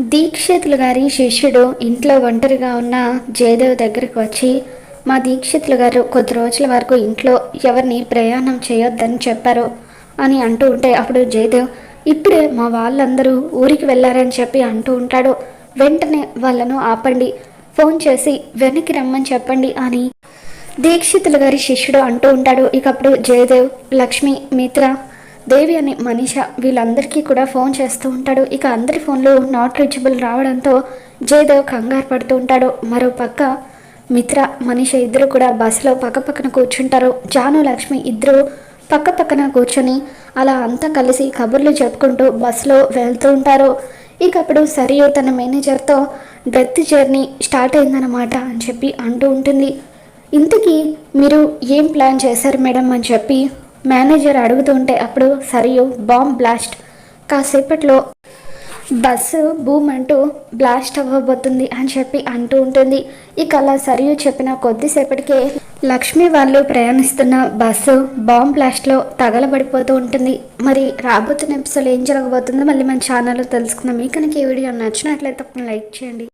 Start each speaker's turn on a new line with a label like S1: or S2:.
S1: దీక్షితులు గారి శిష్యుడు ఇంట్లో ఒంటరిగా ఉన్న జయదేవ్ దగ్గరికి వచ్చి మా దీక్షితులు గారు కొద్ది రోజుల వరకు ఇంట్లో ఎవరిని ప్రయాణం చేయొద్దని చెప్పారు అని అంటూ ఉంటే అప్పుడు జయదేవ్ ఇప్పుడే మా వాళ్ళందరూ ఊరికి వెళ్ళారని చెప్పి అంటూ ఉంటాడు. వెంటనే వాళ్ళను ఆపండి. ఫోన్ చేసి వెనక్కి రమ్మని చెప్పండి అని దీక్షితులు గారి శిష్యుడు అంటూ ఉంటాడు. ఇకప్పుడు జయదేవ్ లక్ష్మి మిత్ర దేవి అని మనీష వీళ్ళందరికీ కూడా ఫోన్ చేస్తూ ఉంటాడు. ఇక అందరి ఫోన్లు నాట్ రీచబుల్ రావడంతో జయదేవ్ కంగారు పడుతూ ఉంటాడు. మరో పక్క మిత్ర మనీష ఇద్దరు కూడా బస్సులో పక్క పక్కన కూర్చుంటారు. జాను లక్ష్మి ఇద్దరు పక్క పక్కన కూర్చొని అలా అంతా కలిసి కబుర్లు చెప్పుకుంటూ బస్సులో వెళ్తూ ఉంటారు. ఇక అప్పుడు సరియు తన మేనేజర్తో డెత్ జర్నీ స్టార్ట్ అయిందన్నమాట అని చెప్పి అంటూ ఉంటుంది. ఇంతకీ మీరు ఏం ప్లాన్ చేశారు మేడం అని చెప్పి మేనేజర్ అడుగుతుంటే అప్పుడు సరియు బాంబ్ బ్లాస్ట్. కాసేపట్లో బస్సు బూమ్ అంటూ బ్లాస్ట్ అవ్వబోతుంది అని చెప్పి అంటూ ఉంటుంది. ఇక అలా సరియు చెప్పిన కొద్దిసేపటికే లక్ష్మి వాళ్ళు ప్రయాణిస్తున్న బస్సు బాంబ్ బ్లాస్ట్లో తగలబడిపోతూ ఉంటుంది. మరి రాబోతున్న ఎపిసోడ్ ఏం జరగబోతుందో మళ్ళీ మన ఛానల్లో తెలుసుకుందాం. మీకు కనుక ఈ వీడియో నచ్చినట్లయితే లైక్ చేయండి.